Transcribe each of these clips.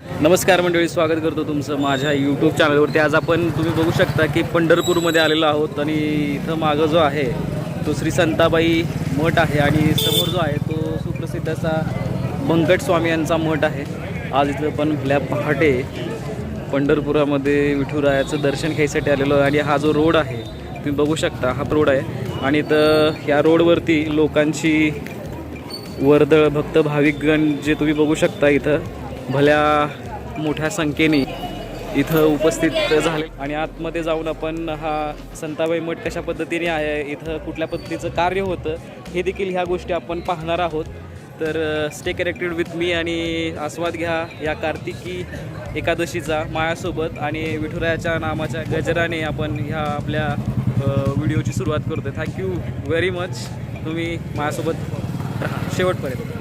नमस्कार मंडळी स्वागत करतो तुमचं माझ्या यूट्यूब चॅनलवरती आज आपण तुम्ही बघू शकता की पंढरपूरमध्ये आलेलो आहोत आणि इथं मागं जो आहे तो श्री संताबाई मठ आहे आणि समोर जो आहे तो सुप्रसिद्ध असा बंकट स्वामी यांचा मठ आहे. आज इथं पण भल्या पहाटे पंढरपुरामध्ये विठुरायाचं दर्शन घ्यायसाठी आलेलो आहे आणि हा जो रोड आहे तुम्ही बघू शकता हा रोड आहे. आणि इथं या रोडवरती लोकांची वर्दळ भक्त भाविकगण जे तुम्ही बघू शकता इथं भल्या मोठ्या संख्येने इथं उपस्थित झाले. आणि आतमध्ये जाऊन आपण हा संताबाई मठ कशा पद्धतीने आहे इथं कुठल्या पद्धतीचं कार्य होतं हे देखील ह्या गोष्टी आपण पाहणार आहोत. तर स्टे कनेक्टेड विथ मी आणि आस्वाद घ्या या कार्तिकी एकादशीचा मायासोबत आणि विठुरायाच्या नामाच्या गजराने आपण ह्या आपल्या व्हिडिओची सुरुवात करतो थँक्यू व्हेरी मच तुम्ही माझ्यासोबत राहा. शेवटपर्यंत.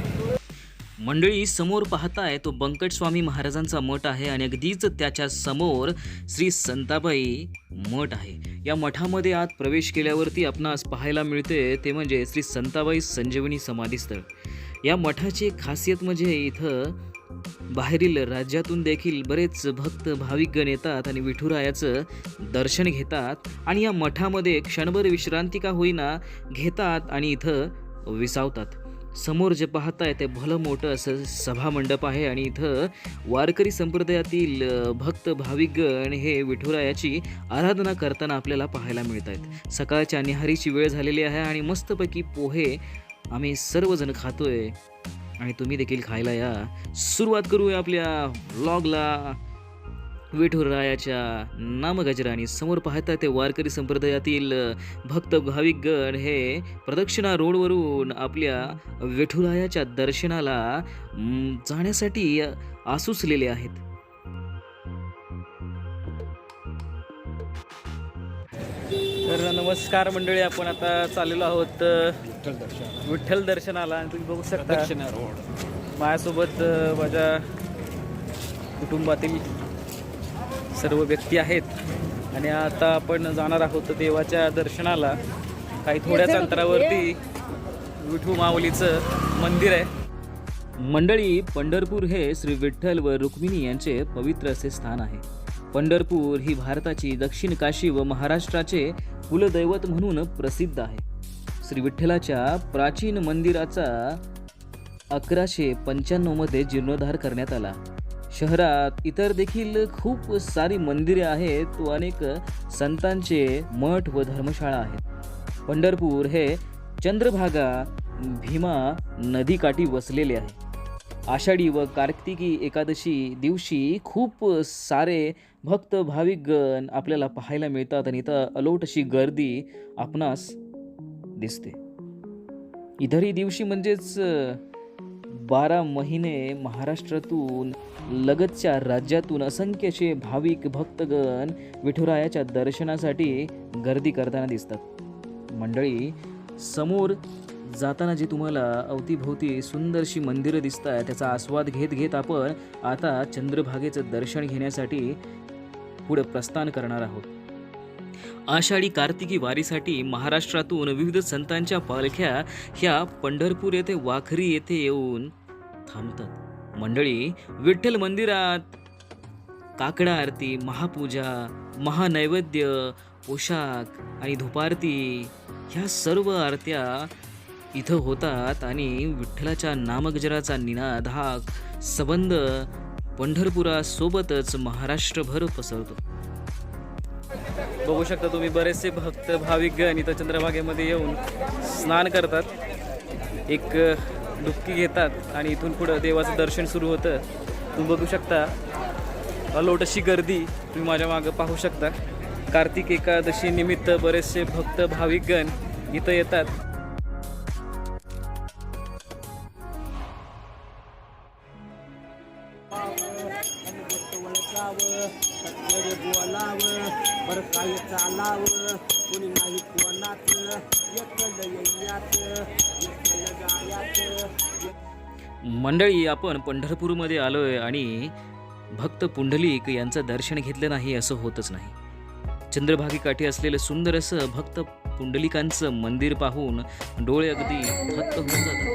मंडळी समोर पाहताय तो बंकटस्वामी महाराजांचा मठ आहे आणि अगदीच त्याच्यासमोर श्री संताबाई मठ आहे. या मठामध्ये आत प्रवेश केल्यावरती आपणास पाहायला मिळते ते म्हणजे श्री संताबाई संजीवनी समाधीस्थळ. या मठाची खासियत म्हणजे इथं बाहेरील राज्यातून देखील बरेच भक्त भाविकगण येतात आणि विठुरायाचं दर्शन घेतात आणि या मठामध्ये क्षणभर विश्रांती का होईना घेतात आणि इथं विसावतात. समोर जे पाहताय ते भलं मोठं असं सभामंडप आहे आणि इथं वारकरी संप्रदायातील भक्त भाविकगण हे विठुरायाची आराधना करताना आपल्याला पाहायला मिळत आहेत सकाळच्या निहारीची वेळ झालेली आहे आणि मस्तपैकी पोहे आम्ही सर्वजण खातोय. आणि तुम्ही देखील खायला या. सुरुवात करूया आपल्या व्लॉगला विठुरायाच्या नामगजरा आणि समोर पाहता ते वारकरी संप्रदायातील भक्त भाविकगण हे प्रदक्षिणा रोडवरून आपल्या विठुरायाच्या दर्शनाला जाण्यासाठी आसुसलेले आहेत. तर नमस्कार मंडळी आपण आता चाललेलो आहोत विठ्ठल दर्शनाला. आणि तुम्ही बघू शकता माझ्यासोबत माझ्या कुटुंबातील सर्व व्यक्ती आहेत. आणि आता आपण जाणार आहोत देवाच्या दर्शनाला. काही थोड्याच अंतरावरती विठू माऊलीचं मंदिर आहे. मंडळी पंढरपूर हे श्री विठ्ठल व रुक्मिणी यांचे पवित्र असे स्थान आहे. पंढरपूर ही भारताची दक्षिण काशी व महाराष्ट्राचे कुलदैवत म्हणून प्रसिद्ध आहे. श्री विठ्ठलाच्या प्राचीन मंदिराचा अकराशे पंच्याण्णवमध्ये जीर्णोद्धार करण्यात आला. शहरात इतर देखील खूप सारी मंदिरे आहेत व अनेक संतांचे मठ व धर्मशाळा आहेत. पंढरपूर हे चंद्रभागा भीमा नदीकाठी वसलेले आहे. आषाढी व कार्तिकी एकादशी दिवशी खूप सारे भक्त भाविकगण आपल्याला पाहायला मिळतात आणि इथं अलोट अशी गर्दी आपणास दिसते. इतरही दिवशी म्हणजेच बारा महिने महाराष्ट्रातून लगतच्या राज्यातून असंख्य असे भाविक भक्तगण विठुरायाच्या दर्शनासाठी गर्दी करताना दिसतात. मंडळी समोर जाताना जी तुम्हाला अवतीभोवती सुंदरशी मंदिरं दिसत आहे त्याचा आस्वाद घेत घेत आपण आता चंद्रभागेचं दर्शन घेण्यासाठी पुढे प्रस्थान करणार आहोत. आषाढी कार्तिकी वारीसाठी महाराष्ट्रातून विविध संतांच्या पालख्या ह्या पंढरपूर येथे वाखरी येथे येऊन थांबतात. मंडळी विठ्ठल मंदिरात काकडा आरती महापूजा महानैवेद्य पोशाख आणि धुपारती ह्या सर्व आरत्या इथं होतात आणि विठ्ठलाच्या नामगजराचा निनाद हा सबंध पंढरपुरासोबतच महाराष्ट्रभर पसरतो. बघू शकता तुम्ही बरेचसे भक्त भाविकगण इथं चंद्रभागेमध्ये येऊन स्नान करतात. एक डुबकी घेतात आणि इथून पुढं देवाचं दर्शन सुरू होतं. तुम्ही बघू शकता अलोट अशी गर्दी तुम्ही माझ्या मागं पाहू शकता. कार्तिक एकादशी निमित्त बरेचसे भक्त भाविकगण इथं येतात. सत्य बोलावं बरं काही चालावं कुणी नाही कोणाचं एकल येण्यात एकल गायात मंडळी आपण पंढरपूरमध्ये आलोय आणि भक्त पुंडलिक यांचं दर्शन घेतलं नाही असं होतच नाही. चंद्रभागी काठी असलेलं सुंदर असं भक्त पुंडलिकांचं मंदिर पाहून डोळे अगदी फक्त होऊन जातात.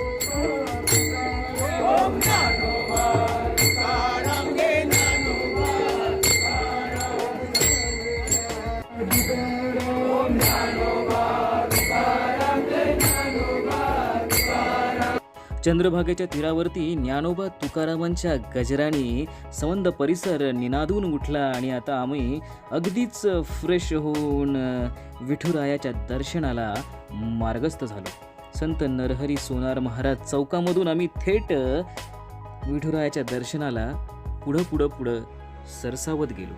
चंद्रभागेच्या तीरावरती ज्ञानोबा तुकारामांच्या गजराने संबंध परिसर निनादून उठला आणि आता आम्ही अगदीच फ्रेश होऊन विठुरायाच्या दर्शनाला मार्गस्थ झालो. संत नरहरी सोनार महाराज चौकामधून आम्ही थेट विठुरायाच्या दर्शनाला पुढं पुढं पुढं सरसावत गेलो.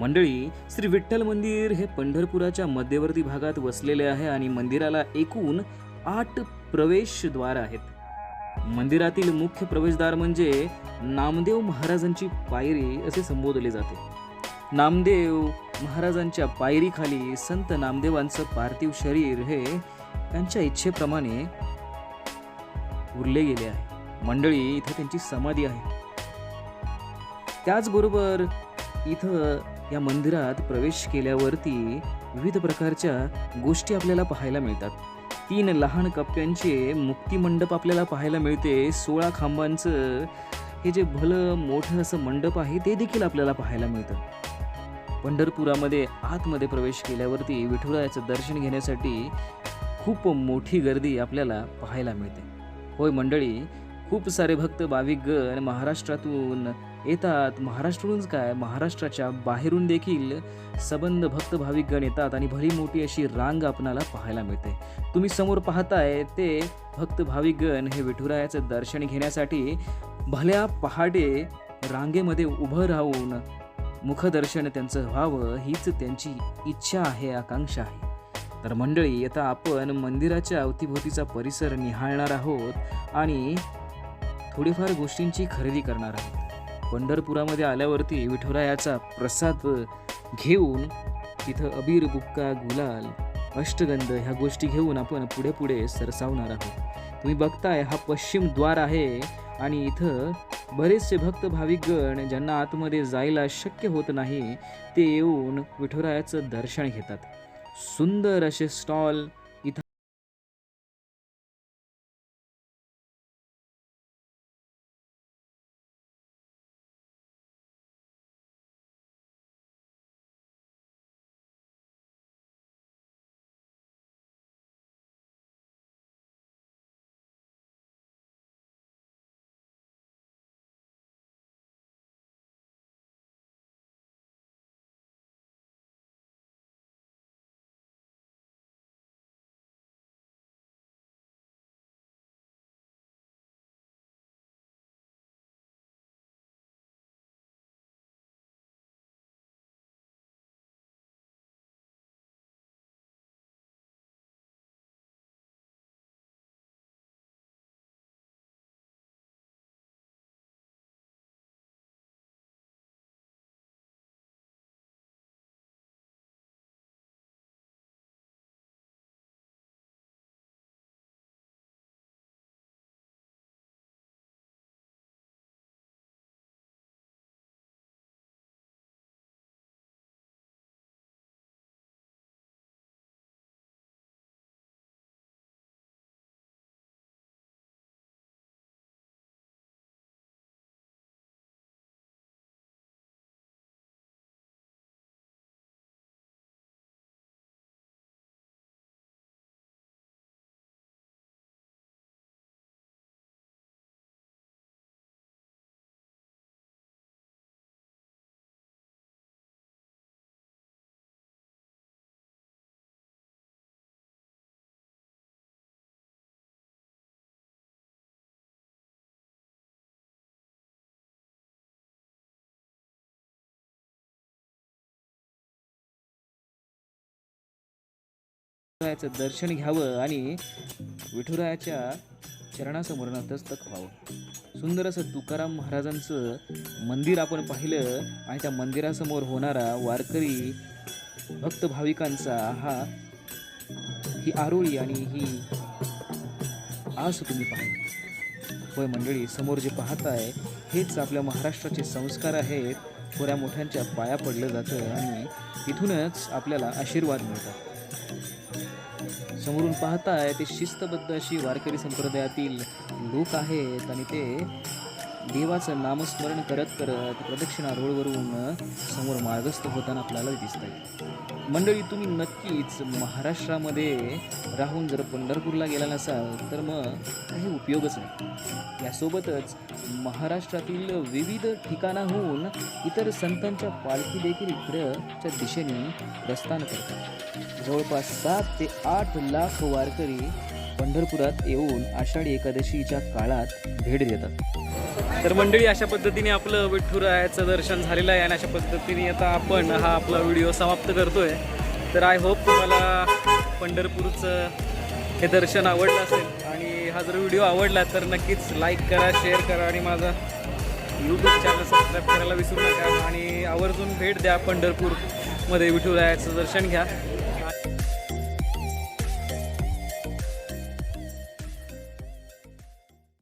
मंडळी श्री विठ्ठल मंदिर हे पंढरपुराच्या मध्यवर्ती भागात वसलेले आहे आणि मंदिराला एकूण आठ प्रवेशद्वार आहेत. मंदिरातील मुख्य प्रवेशद्वार म्हणजे नामदेव महाराजांची पायरी असे संबोधले जाते. नामदेव महाराजांच्या पायरीखाली संत नामदेवांचं पार्थिव शरीर हे त्यांच्या इच्छेप्रमाणे उरले गेले आहे. मंडळी इथे त्यांची समाधी आहे. त्याचबरोबर इथं या मंदिरात प्रवेश केल्यावरती विविध प्रकारच्या गोष्टी आपल्याला पाहायला मिळतात. तीन लहान कप्प्यांचे मुक्तिमंडप आपल्याला पाहायला मिळते. सोळा खांबांचं हे जे भलं मोठं असं मंडप आहे ते देखील आपल्याला पाहायला मिळतं. पंढरपुरामध्ये आतमध्ये प्रवेश केल्यावरती विठुरायाचं दर्शन घेण्यासाठी खूप मोठी गर्दी आपल्याला पाहायला मिळते. होय मंडळी खूप सारे भक्त भाविक गण महाराष्ट्रातून येतात. महाराष्ट्रातूनच काय? महाराष्ट्राच्या बाहेरून देखील सबंध भक्त भाविक गण येतात आणि भली मोठी अशी रांग आपणाला पाहायला मिळते. तुम्ही समोर पाहताय ते भक्त भाविकगण हे विठुरायाचं दर्शन घेण्यासाठी भल्या पहाटे रांगेमध्ये उभं राहून मुखदर्शन त्यांचं व्हावं हीच त्यांची इच्छा आहे आकांक्षा आहे. तर मंडळी आता आपण मंदिराच्या अवतीभोवतीचा परिसर निहाळणार आहोत आणि थोडीफार गोष्टींची खरेदी करणार आहोत. पंढरपुरामध्ये आल्यावरती विठुरायाचा प्रसाद घेऊन तिथं अबीर बुक्का गुलाल अष्टगंध ह्या गोष्टी घेऊन आपण पुढे पुढे सरसावणार आहोत. तुम्ही बघताय हा पश्चिम द्वार आहे आणि इथं बरेचसे भक्त भाविकगण ज्यांना आतमध्ये जायला शक्य होत नाही ते येऊन विठुरायाचं दर्शन घेतात. सुंदर असे स्टॉल विठुरायाचं दर्शन घ्यावं आणि विठुरायाच्या चरणासमोर नतस्तक व्हावं. सुंदर असं तुकाराम महाराजांचं मंदिर आपण पाहिलं आणि त्या मंदिरासमोर होणारा वारकरी भक्त भाविकांचा हा ही आरोळी आणि ही आस तुम्ही पाहिली. होय मंडळी समोर जे पाहताय हेच आपल्या महाराष्ट्राचे संस्कार आहेत. थोड्या मोठ्यांच्या पाया पडलं जातं आणि तिथूनच आपल्याला आशीर्वाद मिळतात. समोरून पाहताय ते शिस्तबद्ध अशी वारकरी संप्रदायातील लोक आहेत आणि ते देवाचं नामस्मरण करत करत प्रदक्षिणा रोडवरून समोर मार्गस्थ होताना आपल्याला दिसत आहे मंडळी तुम्ही नक्कीच महाराष्ट्रामध्ये राहून जर पंढरपूरला गेला नसाल तर मग काही उपयोगच नाही. यासोबतच महाराष्ट्रातील विविध ठिकाणाहून इतर संतांच्या पालखी देखील इकडच्या दिशेने प्रस्थान करतात. जवळपास सात ते आठ लाख वारकरी पंढरपुरात येऊन आषाढी एकादशीच्या काळात भेट देतात. तर मंडळी अशा पद्धतीने आपलं विठ्ठुरायाचं दर्शन झालेलं आहे आणि अशा पद्धतीने आता आपण हा आपला व्हिडिओ समाप्त करतोय. तर आय होप तुम्हाला पंढरपूरचं हे दर्शन आवडलं असेल आणि हा जर व्हिडिओ आवडला तर नक्कीच लाईक करा शेअर करा आणि माझा यूट्यूब चॅनल सबस्क्राईब करायला विसरू नका. आणि आवर्जून भेट द्या पंढरपूरमध्ये विठुरायाचं दर्शन घ्या.